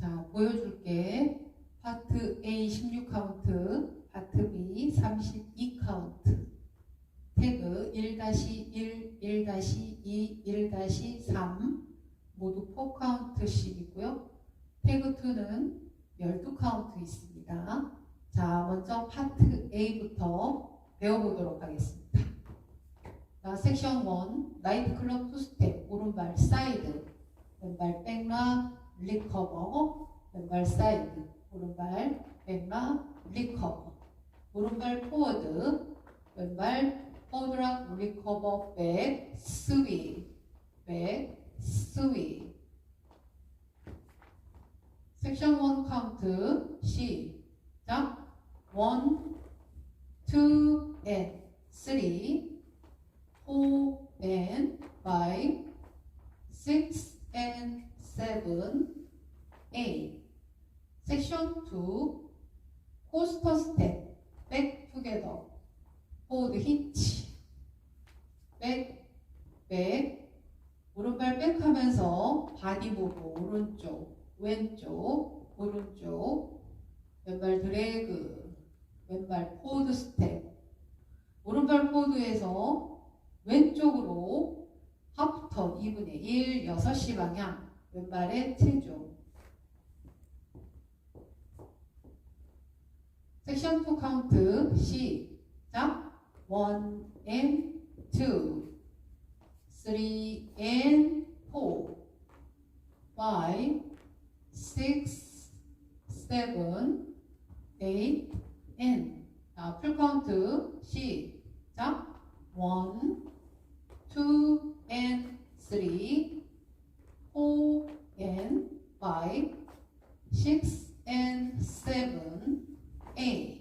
자, 보여줄게. 파트 A 16카운트, 파트 B 32카운트. 태그 1-1, 1-2, 1-3 모두 4카운트씩이고요. 태그 2는 12카운트 있습니다. 자, 먼저 파트 A부터 배워보도록 하겠습니다. 자, 섹션 1, 라이트 클럽 투 스텝, 오른발 사이드, 왼발 백락, 리커버, 왼발 사이드, 오른발 백락, 리커버, 오른발 포워드, 왼발 포드락, 리커버, 백, 스위, 백, 스위. 섹션 1 카운트 시작. 1, 2, and 3 4 and 5 6 and 7 8 섹션 2 코스터 스텝 백 투게더 포드 히치 백백 오른발 백 하면서 바디 보고 오른쪽 왼쪽 오른쪽 왼발 드래그 왼발 포드 스텝 오른발 포드에서 왼쪽으로 하프턴 2분의 1 6시 방향 왼발의 체중 섹션 2 카운트 시작. 1 and 2 3 and 4 5 6 7 8 and 자, 풀 카운트 시작. 1 2 and 3 4 and 5 6 and 7 8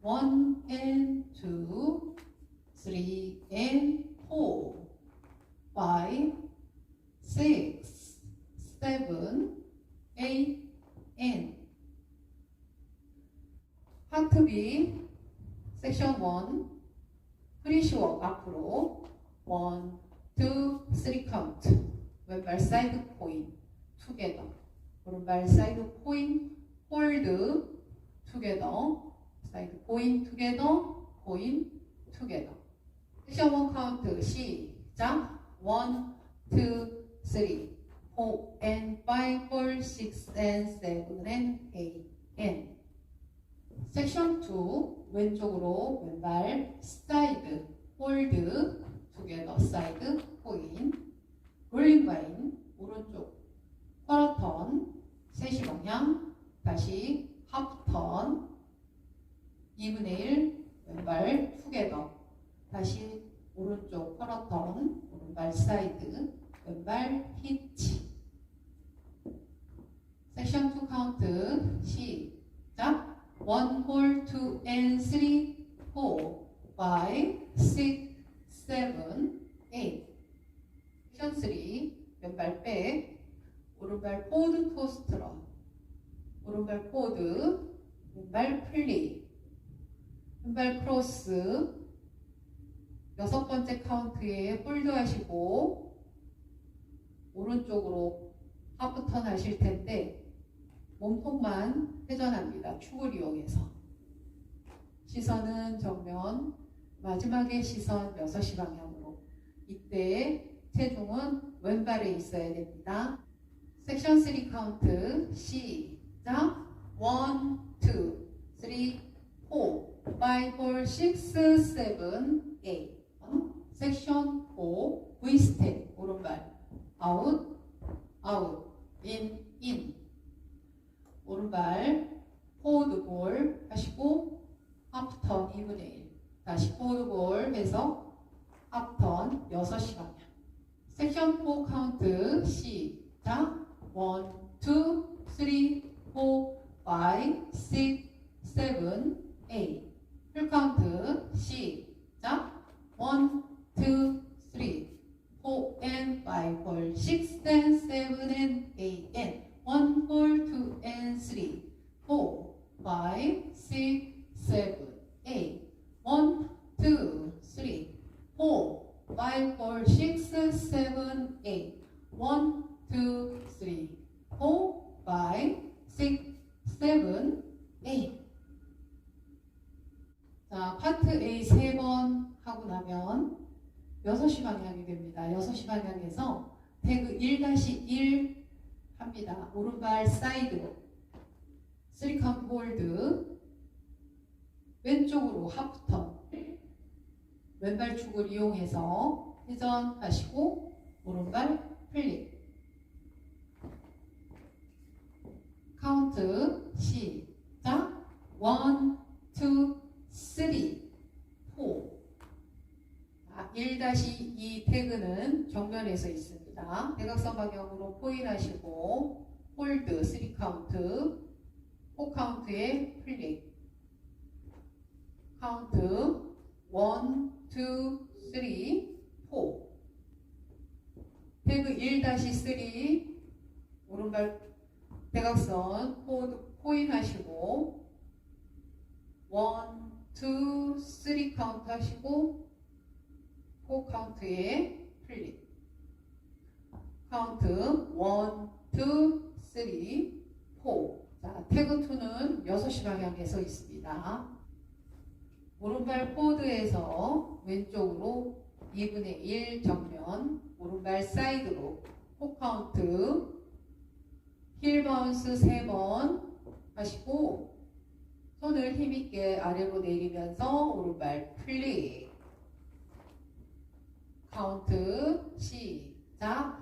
1 and 2 3 and 4 5 6 7 8 and B 섹션 1 프리시워크 앞으로 1, 2, 3 카운트 왼발 사이드 포인 투게더 오른발 사이드 포인 홀드 투게더 사이드 포인 투게더 포인 투게더 1 카운트 시작 1, 2, 3 4 and 5, 4, 6 and 7 and 8 and 섹션 2 왼쪽으로 왼발 사이드 홀드 투게더 사이드 포인 롤링 바인 오른쪽 쿼러턴 3시 방향 다시 하프턴 2분의 1 왼발 투게더 다시 오른쪽 쿼러턴 오른발 사이드 왼발 히치. 섹션 2 카운트 시작. 1 홀 2 and 3 4 5 6 7 8 섹션 3 왼발 백 오른발 포드 토스트러 오른발 포드 왼발 플리. 왼발 크로스 여섯 번째 카운트에 홀드 하시고 오른쪽으로 하프턴 하실 텐데 몸통만 회전합니다. 축을 이용해서 시선은 정면 마지막에 시선 6시 방향으로 이때 체중은 왼발에 있어야 됩니다. 섹션 3 카운트 시작 1, 2, 3, 4, 5, 6, 7, 8 어? 섹션 4 V 스텝 오른발. 아웃 아웃 인 인 오른발. 포워드 볼 하시고 하프턴 2분의 1 다시 포워드 볼 해서 하프턴 6시 방향 섹션 4 카운트 시작 1, 2, 3, 4, 5, 6, 7, 8 풀카운트 시작 1, 2, 3, 4 and 5, 4, 6 and 7 and 8 and 1, 4, 2 and 3, 4, 5, 6, 7, 8 1, 2, 3, 4, 5, 4, 6, 7, 8 1, 2, 3, 4, 5, 6, 7, 8. 자, 파트 A 세 번 하고 나면 6시 방향이 됩니다. 6시 방향에서 태그 1-1 합니다. 오른발 사이드로 3컴 홀드. 왼쪽으로 하프턴 왼발 축을 이용해서 회전하시고 오른발 플립. 카운트 시작. 1, 2, 3, 4 1-2 태그는 정면에서 있습니다. 대각선 방향으로 포인하시고 홀드 3 카운트 4 카운트에 플립. 카운트 1, 2, 3, 4 태그 1-3 오른발 대각선 코- 포인 하시고 1, 2, 3 카운트 하시고 4 카운트에 플립 카운트 1, 2, 3, 4 자, 태그 2는 6시 방향에서 있습니다. 오른발 포드에서 왼쪽으로 2분의 1 정면 오른발 사이드로 4 카운트. 힐 바운스 3번 하시고 손을 힘있게 아래로 내리면서 오른발 플릭. 카운트 시작